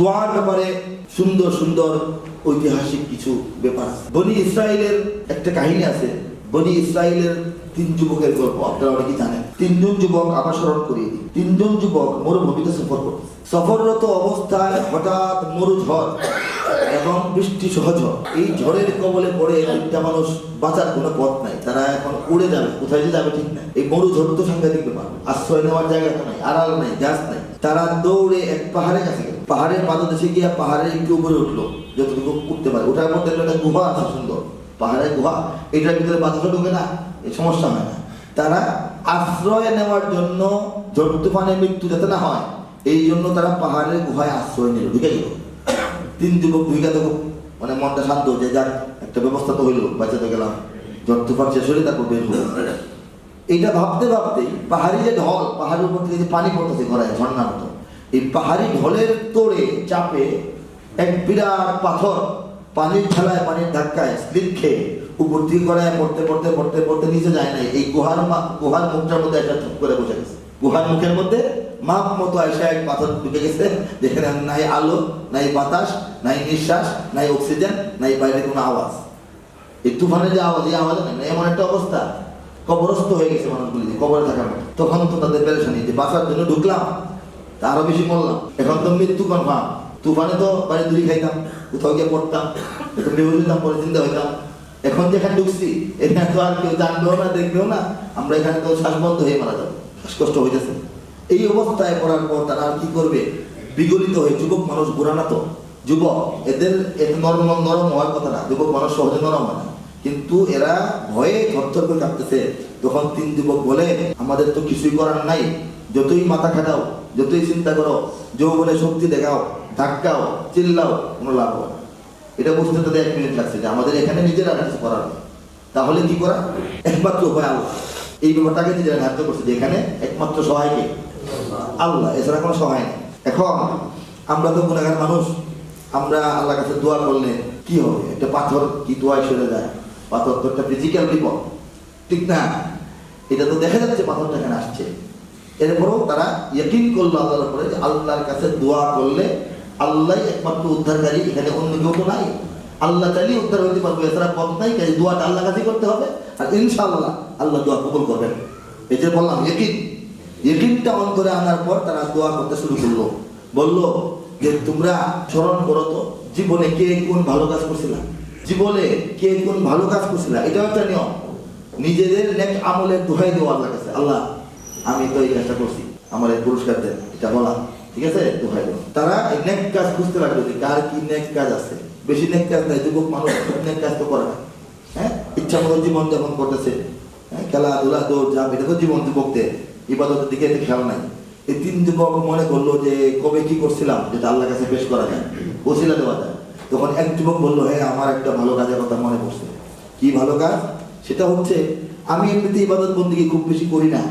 দোয়ার ব্যাপারে সুন্দর সুন্দর ঐতিহাসিক কিছু ব্যাপার। বনি ইসরায়েলের একটা কাহিনী আছে। বনি ইসরায়েলের তিন যুবকের গল্প, আপনারা অনেকেই জানেন। তিনজন যুবক আবার স্মরণ করিয়ে দিই তিনজন যুবক মরুভূমিতে সফর করছে সফররত অবস্থায় হঠাৎ মরু ঝড় এবং বৃষ্টি সহজ এই ঝড়ের কবলে পড়ে তিনটা মানুষ বাঁচার কোনো পথ নাই। তারা এখন উড়ে যাবে। কোথায় যে যাবে ঠিক নাই। এই মরু ঝড় তো সাংঘাতিক ব্যাপার। আশ্রয় নেওয়ার জায়গা তো নাই, আড়াল নাই গাছ নাই। তারা দৌড়ে এক পাহাড়ের কাছে পাহাড়ের পাদদেশে গিয়ে পাহাড়ের একটু উপরে উঠল, যতটুকু উঠতে পারে। ওঠার মধ্যে একটা গুহা আছে সুন্দর। পাহাড়ের গুহা, এটার ভিতরে বাতাসও ঢুকে না এই সমস্যা হয় না। তারা আশ্রয় নেওয়ার জন্য ঝড় তুফানে মৃত্যু যাতে না হয়, এই জন্য তারা পাহাড়ের গুহায় আশ্রয় নিল, ঢুকে গেল। তিন যুবক ভূমিকা দেখো মানে মনটা শান্ত, যে যাক, একটা ব্যবস্থা তো হইল বাঁচাতে গেলাম। ঝড় তুফান শেষ হলে তারপর বের হলো। এইটা ভাবতে ভাবতেই পাহাড়ি যে ঢল, পাহাড়ের উপর থেকে যে পানি পড়তেছে ঘরায় ঝর্ণার মতো এই পাহাড়ি ঢলের তোড়ে চাপে এক বিরাট পাথর পানির ঠেলায় পানির ধাক্কায় স্লিপ খেয়ে উপর দিয়ে গড়ায় পড়তে পড়তে পড়তে পড়তে নিচে যায় নাই। এই গুহার গুহার মুখটার মধ্যে একটা চুপ করে বসে গেছে। গুহার মুখের মধ্যে মাপ মতো এসে এক পাথর ঢুকে গেছে, যেখানে নাই আলো, নাই বাতাস, নাই নিঃশ্বাস, নাই অক্সিজেন, নাই বাইরে কোনো আওয়াজ। এই তুফানের যে আওয়াজ, এই আওয়াজ নেই এমন একটা অবস্থা। কবরস্থ হয়ে গেছে মানুষগুলি কবরে থাকার তখন তো তাদের পেরেশানি যে বাঁচার জন্য ঢুকলাম। আরও বেশি মরলাম এখন তো মৃত্যু কনফার্ম তুফানে তো বাড়ি দুরি খাইতাম, কোথাও গিয়ে পড়তাম বেহুশ হইতাম, পরে চিন্তা হইতাম। এখন যেখানে ঢুকছি, এখানে তো আর কেউ জানবেও না, দেখবেও না, আমরা এখানে তো শ্বাস বন্ধ হয়ে মারা যাব, শ্বাসকষ্ট হইতেছে। এই অবস্থায় পড়ার পর তারা আর কি করবে? বিগলিত হয়ে যুবক মানুষ ঘুরানা তো? যুবক, এদের নরম নরম হওয়ার কথা না, যুবক মানুষ সহজে নরম হয় না। কিন্তু এরা ভয়ে থরথর করে কাঁপতেছে তখন তিন যুবক বলে, আমাদের তো কিছুই করার নাই যতই মাথা খাটাও, যতই চিন্তা করো, যৌবনে শক্তি দেখাও, ধাক্কাও, চিল্লাও, কোনো লাভ হবে এটা বুঝতে তাদের এক মিনিট লাগছে যে আমাদের এখানে নিজেরা কিছু করার। তাহলে কি করা? একমাত্র উপায় আল্লাহ। এই ব্যাপারটাকে নিজেরা ধার্য করছে যে এখানে একমাত্র সহায়কে আল্লাহ। এছাড়া কোনো সহায় নেই। এখন আমরা তো গুণাগার মানুষ। আমরা আল্লাহ কাছে দোয়া করলে কি হবে? একটা পাথর কি দোয়ায় সরে যায়? পাথর তো একটা ফিজিক্যাল বিপদ ঠিক না? এটা তো দেখা যাচ্ছে পাথরটা এখানে আসছে। এরপরেও তারা ইয়কিন করল আল্লাহর উপরে যে আল্লাহর কাছে দোয়া করলে আল্লাহ একমাত্র উদ্ধারকারী, এখানে অন্য কেউ তো নাই। আল্লাহ চাইলে উদ্ধার হতে পারব, এছাড়া পথ নাই, কাজে দোয়াটা আল্লাহ কাছে করতে হবে। আর ইনশাআল্লাহ আল্লাহ দোয়া কবুল করবেন। এই যে বললাম, ইয়কিন। ইয়কিনটা অন্তরে আনার পর তারা দোয়া করতে শুরু করল। বলল যে, তোমরা স্মরণ করো তো, জীবনে কে কোন ভালো কাজ করছিলাম জীবনে কে কোন ভালো কাজ করছিলাম এটাও একটা নিয়ম। নিজেদের নেক আমলের দোহাই দেওয়া আল্লাহ কাছে। আল্লাহ আমি তো এই কাজটা করছি। আমার এই পুরস্কার দেন, এটা বলা। ঠিক আছে? দোহাই দেওয়া তারা নেক কাজ খুঁজতে লাগল যে কার কি নেক কাজ আছে। বেশি নেক কাজ নাই, যুবক মানুষ নেক কাজ তো করে হ্যাঁ? ইচ্ছা মতো জীবন যাপন করতেছে। হ্যাঁ? খেলাধুলা, দৌড় ঝাঁপ এটা তো জীবন যুবকদের। ইবাদতের দিকে এতে খেয়াল নাই। এই তিন যুবক মনে করল যে, কবে কি করছিলাম? যেটা আল্লাহর কাছে পেশ করা যায়। ওসিলা দেওয়া যায়। তখন এক যুবক বলল হ্যাঁ আমার একটা ভালো কাজের কথা মনে পড়ছে। কি ভালো কাজ? সেটা হচ্ছে, আমি এমনিতে ইবাদত বন্দিকে খুব বেশি করি না।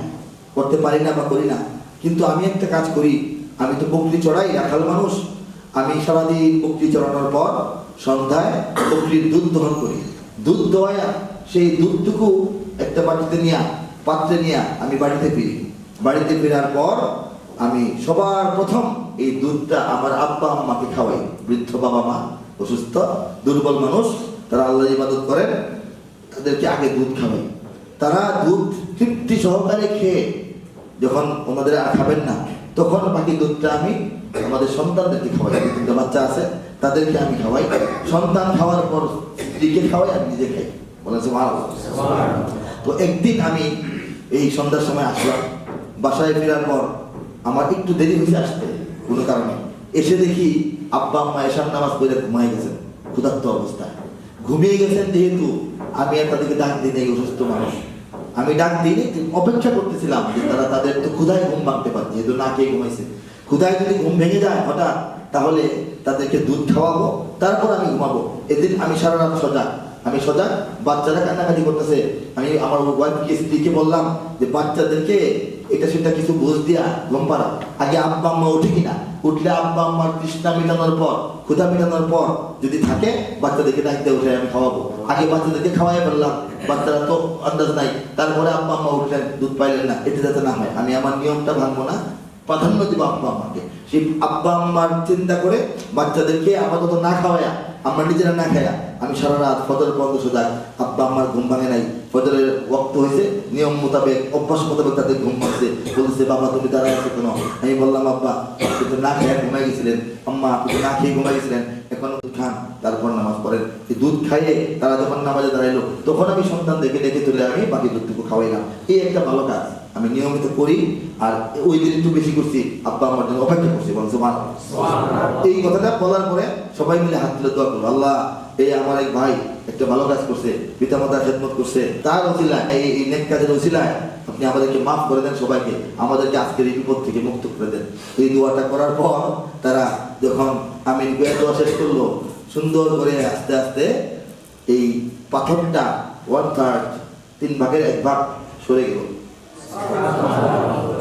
করতে পারি না বা করি না। কিন্তু আমি একটা কাজ করি। আমি তো বকরি চড়াই, রাখাল মানুষ। আমি সারাদিন বকরি চড়ানোর পর সন্ধ্যায় বকরির দুধ দহন করি। দুধ দোয়া সেই দুধটুকু একটা বাটিতে নিয়ে, পাত্রে নিয়ে আমি বাড়িতে ফিরি। বাড়িতে ফেরার পর আমি সবার প্রথম এই দুধটা আমার আব্বা আম্মাকে খাওয়াই। বৃদ্ধ বাবা মা, অসুস্থ, দুর্বল মানুষ, তারা আল্লাহ ইবাদত করেন, তাদেরকে আগে দুধ খাওয়াই। তারা দুধ তৃপ্তি সহকারে খেয়ে যখন ওনাদের আর খাবেন না তখন বাকি দুধটা আমি আমাদের সন্তানদেরকে খাওয়াই। তিনটা বাচ্চা আছে তাদেরকে আমি খাওয়াই। সন্তান খাওয়ার পর স্ত্রীকে খাওয়াই আর নিজে খাই। বলেছে তো একদিন আমি এই সন্ধ্যার সময় আসলাম। বাসায় ফেরার পর আমার একটু দেরি হয়েছে আসতে কোনো কারণে। এসে দেখি আব্বা আম্মা এসার নামাজ পড়ে ঘুমাই গেছেন। ক্ষুধার্ত অবস্থায়। ঘুমিয়ে গেছেন যেহেতু আমি আর তাদেরকে ডাক দিই নাই অসুস্থ মানুষ। আমি ডাক দিই নাই, অপেক্ষা করতেছিলাম যে তারা তাদের তো ক্ষুধায় ঘুম ভাঙতে পারছে যেহেতু না খেয়ে ঘুমাইছে। ক্ষুধায় যদি ঘুম ভেঙে যায় হঠাৎ তাহলে তাদেরকে দুধ খাওয়াবো তারপর আমি ঘুমাবো। এদিন আমি সারা রাত সজাগ আমি সজাগ বাচ্চারা কান্নাকাটি করতেছে। আমি আমার ওয়াইফকে স্ত্রীকে বললাম যে বাচ্চাদেরকে এটা সেটা কিছু বুঝ দিয়া ঘুম পাড়া আগে আব্বা আম্মা উঠে কিনা? উঠলে আব্বা আম্মার তৃষ্ণা মেটানোর পর, ক্ষুধা মেটানোর পর যদি থাকে, বাচ্চাদেরকে ডাকতে উঠে আমি খাওয়াবো। আগে বাচ্চাদেরকে খাওয়াই পারলাম বাচ্চারা তো আন্দাজ নাই। তারপরে আব্বা আম্মা উঠলেন, দুধ পাইলেন না এটা যাতে না হয়। আমি আমার নিয়মটা ভাঙবো না প্রাধান্য দিব আব্বা আম্মাকে। সেই আব্বা আম্মার চিন্তা করে বাচ্চাদেরকে আপাতত না খাওয়ায়া, আমরা নিজেরা না খায়া আমি সারা রাত ফজর বন্ধ সোজা আব্বা আম্মার ঘুম ভাঙে নাই। ফজরের ওক্ত হয়েছে নিয়ম মোতাবেক, অভ্যাস মোতাবেক তাদের ঘুম ভাঙছে। বলছে বাবা, তুমি দাঁড়ায় আছো কেন? আমি বললাম, আব্বা, আপনি তো না খেয়ে ঘুমাই গেছিলেন। আম্মা, আপনি না খেয়ে ঘুমাই গেছিলেন। এখন দুধ খান তারপর নামাজ পড়েন। এই দুধ খাইয়ে তারা যখন নামাজে দাঁড়াইলো তখন আমি সন্তান দেখে দেখে তুলে আমি বাকি দুধটুকু খাওয়াইলাম। এই একটা ভালো কাজ। আমি নিয়মিত করি আর ওই দিন একটু বেশি করছি আব্বা আমার জন্য অপেক্ষা করছি বলছে মান এই কথাটা বলার পরে সবাই মিলে হাত তুলে দোয়া করল আল্লাহ এই আমার এক ভাই একটা ভালো কাজ করছে পিতা মাতার খেদমত করছে। তার ওসিলায় এই এই নেক কাজের ওসিলায় আপনি আমাদেরকে মাফ করে দেন সবাইকে আমাদেরকে আজকের এই বিপদ থেকে মুক্ত করে দেন। এই দোয়াটা করার পর তারা যখন আমি দোয়া শেষ করল সুন্দর করে আস্তে আস্তে এই পাথরটা ওয়ান থার্ড তিন ভাগের এক ভাগ সরে গেল।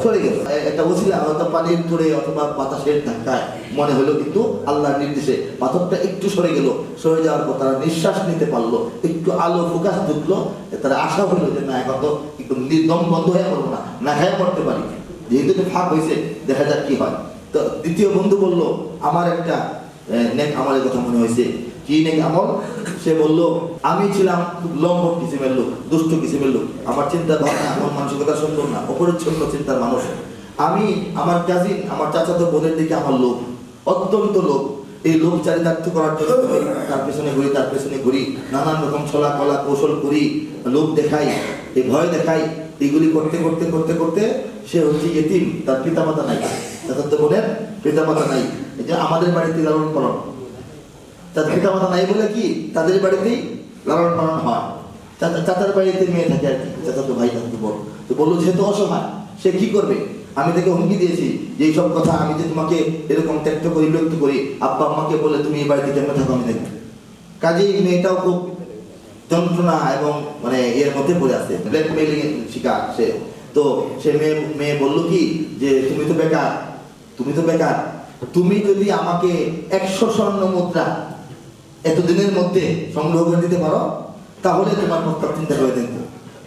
সরে গেল। একটা ওসিলা হয়তো পানির ধরে অথবা বাতাসের ধাক্কায়, মনে হলো কিন্তু আল্লাহর নির্দেশে পাথরটা একটু সরে গেল। সরে যাওয়ার পর তারা নিঃশ্বাস নিতে পারল, একটু আলো ফোকাস ঢুকলো তারা আশা হলো যে না, এখন তো একটু দম বন্ধ হয়ে পড়ব না না খায় পড়তে পারি। যেহেতু ফাঁক হয়েছে, দেখা যাক কি হয়। তো দ্বিতীয় বন্ধু বলল, আমার একটা নেক আমলের কথা মনে হয়েছে। কি নেক আমল? সে বলল, আমি ছিলাম খুব লম্বট কিসিমের লোক, দুষ্ট কিসিমের লোক। আমার চিন্তা ভাবনা আমার মানসিকতা সুন্দর না, অপরিচ্ছন্ন চিন্তার মানুষ। আমি, আমার কাজিন, আমার চাচাতো বোনের দিকে আমার লোক অত্যন্ত লোক এই লোক চারিতার্থ করার জন্য তার পেছনে ঘুরি, তার পেছনে ঘুরি, নানান রকম ছলা কলা কৌশল করি লোক দেখাই, এই ভয় দেখাই। এগুলি করতে করতে করতে করতে সে হচ্ছে এতিম তার পিতামাতা নাই। চাচাতো বোনের পিতামাতা নাই। এই যে আমাদের বাড়িতে লালন পালন। তাদের পিতা মাতা নাই বলে কি তাদের বাড়িতেই লালন পালন হয়? চাচার বাড়িতে মেয়ে থাকে আর কি। চাচা তো ভাই থাকতে বড় তো বলল যেহেতু অসহায়। সে কি করবে? আমি তাকে হুমকি দিয়েছি যে এইসব কথা আমি যে তোমাকে এরকম ত্যাক্ত করি, বিরক্ত করি, আব্বা আম্মাকে বলে তুমি এই বাড়িতে কেমন থাকো আমি দেখব কাজেই মেয়েটাও খুব যন্ত্রণা এবং মানে এর মধ্যে পড়ে আছে। ব্ল্যাকমেইলিং শিকার সে। তো সে মেয়ে মেয়ে বলল কি যে, তুমি তো বেকার। তুমি তো বেকার। তুমি যদি আমাকে একশো স্বর্ণ মুদ্রা এতদিনের মধ্যে সংগ্রহ করে দিতে পারো, তাহলে তোমার প্রস্তাব চিন্তা করে দেখব।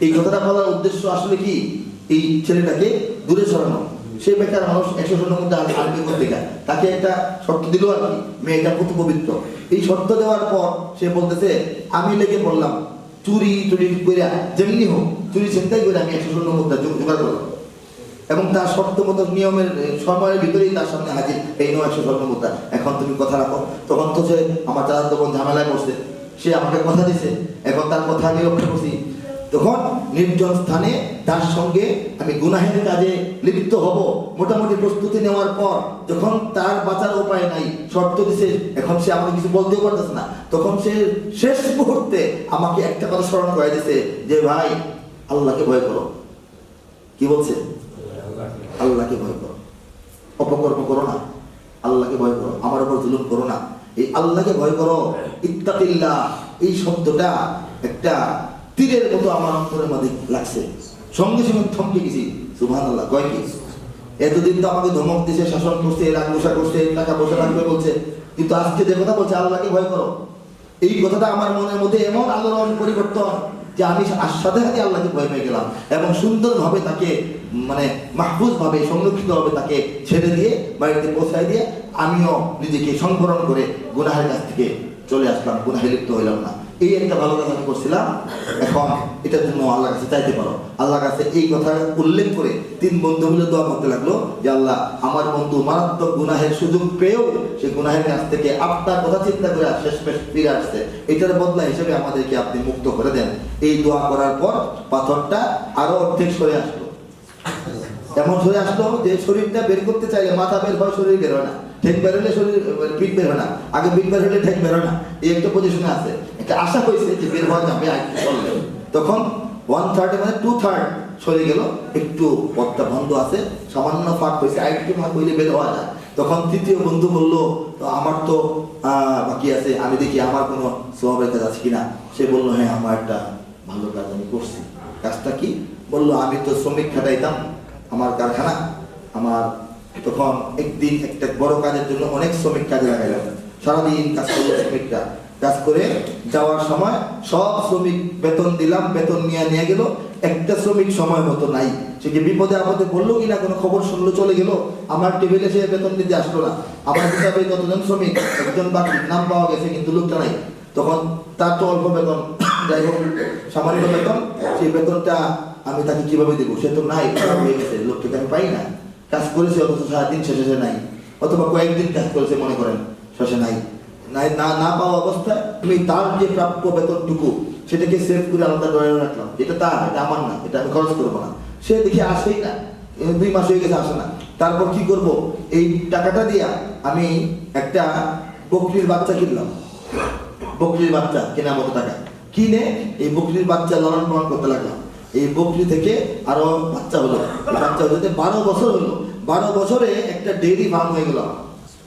এই কথাটা বলার উদ্দেশ্য আসলে কি? এই ছেলেটাকে দূরে সরানো। সে বেকার মানুষ একশো স্বর্ণ মুদ্রা আনবে করতে গেলে তাকে একটা শর্ত দিল আর কি, মেয়েটা কত পবিত্র। এই শর্ত দেওয়ার পর সে বলতেছে, আমি লেগে বললাম চুরি চুরি করে যেমনি হোক, চুরি চিন্তাই করে আমি একশো স্বর্ণ মুদ্রা জোগাড় করলাম। এবং তার শর্ত মতো নিয়মের সময়ের ভিতরেই তার সামনে হাজির। এই নয় স্বর্ণ মুদ্রা এখন তুমি কথা রাখো। তখন তো সে আমার চাচার তখন ঝামেলায় বসছে সে আমাকে কথা দিছে। এখন তার কথা আমি রক্ষা করছি। তখন নির্জন স্থানে তার সঙ্গে আমি গুনাহের কাজে লিপ্ত হব। মোটামুটি প্রস্তুতি নেওয়ার পর যখন তার বাঁচার উপায় নাই, শর্ত দিছে, এখন সে আমাকে কিছু বলতেও পারতেছে না। তখন সে শেষ মুহূর্তে আমাকে একটা কথা স্মরণ করে দিছে যে, ভাই, আল্লাহকে ভয় করো। কি বলছে? আল্লাহকে ভয় করো। অপকর্ম করো না। আল্লাহকে ভয় করো। আমার উপর জুলুম করো না। এই আল্লাহকে ভয় করো। ইত্তাকিল্লাহ। এই শব্দটা একটা তীরের মতো আমার অন্তরের মধ্যে লাগছে। সঙ্গে সঙ্গে থমকে গেছি। সুবহান আল্লাহ কয় কি? এতদিন তো আমাকে ধমক দিছে, শাসন করছে, রাগ বসা করছে, টাকা পয়সা রাখবে বলছে। কিন্তু আজকে যে কথা বলছে, আল্লাহকে ভয় করো। এই কথাটা আমার মনের মধ্যে এমন আলোড়ন পরিবর্তন যে আমি সাথে সাথে আল্লাহকে ভয় পেয়ে গেলাম এবং সুন্দরভাবে তাকে মানে মাহফুজ সংরক্ষিতভাবে সংরক্ষিত ভাবে তাকে ছেড়ে দিয়ে বাড়িতে পৌঁছায় দিয়ে আমিও নিজেকে সংবরণ করে গুনাহের কাছ থেকে চলে আসলাম, গুনাহে লিপ্ত হইলাম না। এই একটা ভালো কাজ আমি করছিলাম। এখন এটার জন্য আল্লাহ কাছে চাইতে পারো। আল্লাহর কাছে এই কথা উল্লেখ করে তিন বন্ধু মিলে দোয়া করতে লাগল যে, আল্লাহ, আমার বন্ধু মারাত্মক গুনাহের সুযোগ পেয়েও সে গুনাহের কাছ থেকে আপনার কথা চিন্তা করে শেষমেশ ফিরে আসছে। এটার বদলা হিসেবে আমাদেরকে আপনি মুক্ত করে দেন। এই দোয়া করার পর পাথরটা আরও অর্ধেক সরে আসলো। এমন সরে আসলো যে শরীরটা বের করতে চাইলে মাথা বের হয় শরীর বের হয় না। ঠেক বের হলে শরীর, পিঠ বের হয় না। আগে পিঠ বের হলে ঠেক বের হয় না। এই একটা পজিশনে আছে। একটা আশা হয়েছে যে বের হওয়া যাবে তখন ওয়ান থার্ড মানে টু থার্ড সরে গেল। একটু পথটা বন্ধ আছে। সামান্য ফাঁক হয়েছে। আর একটু ফাঁক হইলে বের হওয়া যায়। তখন তৃতীয় বন্ধু বলল আমার তো বাকি আছে। আমি দেখি আমার কোনো স্বভাবের কাজ আছে কিনা? সে বলল হ্যাঁ আমার একটা ভালো কাজ আমি করছি। কাজটা কি? বলল, আমি তো শ্রমিক খাটাইতাম। আমার কারখানা, আমার তখন একদিন একটা বড় কাজের জন্য অনেক শ্রমিক কাজে লাগাইলাম। সারাদিন কাজ করল শ্রমিকরা। কাজ করে যাওয়ার সময় সব শ্রমিক বেতন দিলাম, বেতন নিয়ে নিয়ে গেল। একটা শ্রমিক সময় মতো নাই। সে কি বিপদে আপদে পড়ল কিনা কোনো খবর শুনলো, চলে গেল? আমার টেবিলে সে বেতন দিতে আসলো না। আমার হিসাবে যতজন শ্রমিক? একজন বাকি নাম পাওয়া গেছে, কিন্তু লোকটা নাই। তখন তার তো অল্প বেতন। যাই হোক, সামান্য বেতন। সেই বেতনটা আমি তাকে কীভাবে দেবো? সে তো নাই, খারাপ হয়ে গেছে লোকটাকে আমি পাই না। কাজ করেছে অথচ সারাদিন শেষে সে নাই। অথবা কয়েকদিন কাজ করেছে, মনে করেন, শেষে নাই। না না পাওয়া অবস্থায় তুমি তার যে প্রাপ্য বেতনটুকু, সেটাকে সেভ করে আলাদা ড্রয়ে রাখলাম। এটা তার, এটা আমার না, এটা আমি খরচ করব না। সে দেখি আসেই না, দুই মাস হয়ে গেছে, আসে না। তারপর কি করব? এই টাকাটা দিয়া আমি একটা বকরির বাচ্চা কিনলাম। বকরির বাচ্চা, কেনার মতো টাকা। কিনে এই বকরির বাচ্চা লালন পালন করতে লাগলাম। এই বকরি থেকে আরও বাচ্চা হলো। বাচ্চা হতে বারো বছর হলো, বারো বছরে একটা ডেইরি ফার্ম হয়ে গেল।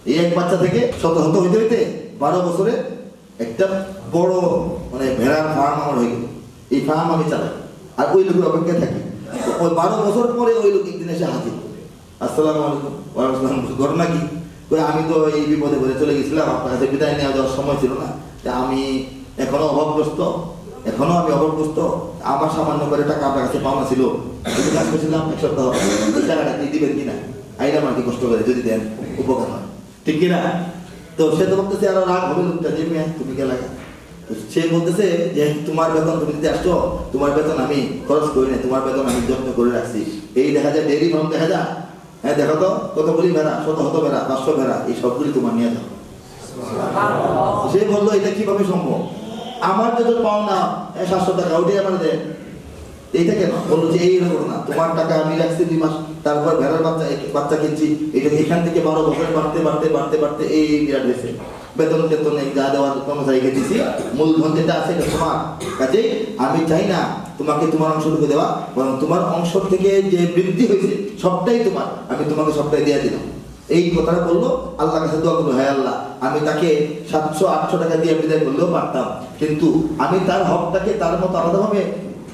এই এক বাচ্চা থেকে শত শত হইতে হইতে বারো বছরে একটা বড় মানে ভেড়ার ফার্ম আমার হয়ে গেল। এই ফার্ম আমি চালাই। আর ওই লোকের অপেক্ষায় থাকি। ওই বারো বছর পরে ওই লোক একদিন এসে হাজির আসসালামু আলাইকুম। ঘটনা কি আমি তো এই বিপদে পড়ে চলে গেছিলাম। আপনার কাছে বিদায় নেওয়া যাওয়ার সময় ছিল না। আমি এখনও অভাবগ্রস্ত। এখনও আমি অভাবগ্রস্ত আমার সামান্য করে টাকা আপনার কাছে পাওনা ছিল যদি কাজ করছিলাম এক সপ্তাহ টাকাটা কি দিবেন কিনা? আইলাম আর কি কষ্ট করে যদি দেন, উপকার হয়। ঠিক কিনা? তো সে তো বলতেছে, আরও রাগ হবে লোকটা, যে মেয়ে, তুমি লাগা সে বলতেছে যে, তোমার বেতন তুমি দিতে আসছো, তোমার বেতন আমি খরচ করি না তোমার বেতন আমি যত্ন করে রাখছি। এই দেখা যায় ডেরি ফার্ম দেখা যায়। হ্যাঁ দেখো তো, কত বলি ভেড়া, শত শত ভেড়া, পাঁচশো ভেড়া, এই সবগুলি তোমার নিয়ে যাও। সে বলল, এটা কীভাবে সম্ভব? আমার যত পাওনা সাতশো টাকা ওটাই আমার দেয় এইটা কেন? বলল যে, এই ঘটনা তোমার টাকা আমি রাখছি দুই মাস, তারপর ভেড়ার বাচ্চা বাচ্চা কিনছি, এটা এখান থেকে বারো বছর বাড়তে বাড়তে বাড়তে বাড়তে এই বিরাট হয়েছে। বেতন, টেতন যা দেওয়ার কর্মচারীকে দিছি মূলধন যেটা আছে এটা তোমার। কাজেই আমি চাই না তোমাকে তোমার অংশটুকু দেওয়া, বরং তোমার অংশ থেকে যে বৃদ্ধি হয়েছে, সবটাই তোমার। আমি তোমাকে সবটাই দিয়ে দিলাম। এই কথাটা বলল আল্লাহ কাছে দোয়া করল হ্যাঁ আল্লাহ, আমি তাকে সাতশো, আটশো টাকা দিয়ে বিদায় করলেও পারতাম। কিন্তু আমি তার হকটাকে তার মতো আলাদাভাবে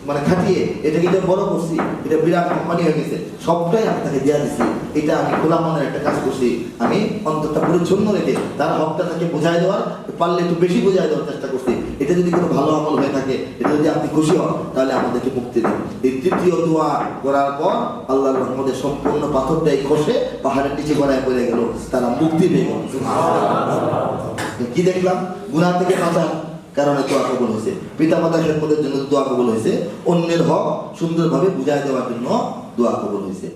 মানে খাটিয়ে, এটাকে যে বড় করছি, এটা বিরাট কোম্পানি হয়ে গেছে, সবটাই আমি তাকে দেওয়া দিচ্ছি এটা আমি খোলা মনের একটা কাজ করছি। আমি অন্তরটা পরিচ্ছন্ন রেখে তার হকটা তাকে বোঝাই দেওয়ার, পারলে একটু বেশি বোঝাই দেওয়ার চেষ্টা করছি। এটা যদি কোনো ভালো আমল হয়ে থাকে এটা যদি আপনি খুশি হন, তাহলে আমাদেরকে মুক্তি দিন। এই তৃতীয় দোয়া করার পর আল্লাহর রহমতের সম্পূর্ণ পাথরটাই খসে, পাহাড়ের নিচে গড়ায় পড়ে গেল। তারা মুক্তি পেয়ে কি দেখলাম? গুণা থেকে বাঁচার কারণে দোয়া কবুল হয়েছে। পিতা মাতা খেদমতের জন্য দোয়া কবুল হয়েছে। অন্যের হক সুন্দরভাবে বুঝাই দেওয়ার জন্য দোয়া কবুল হয়েছে।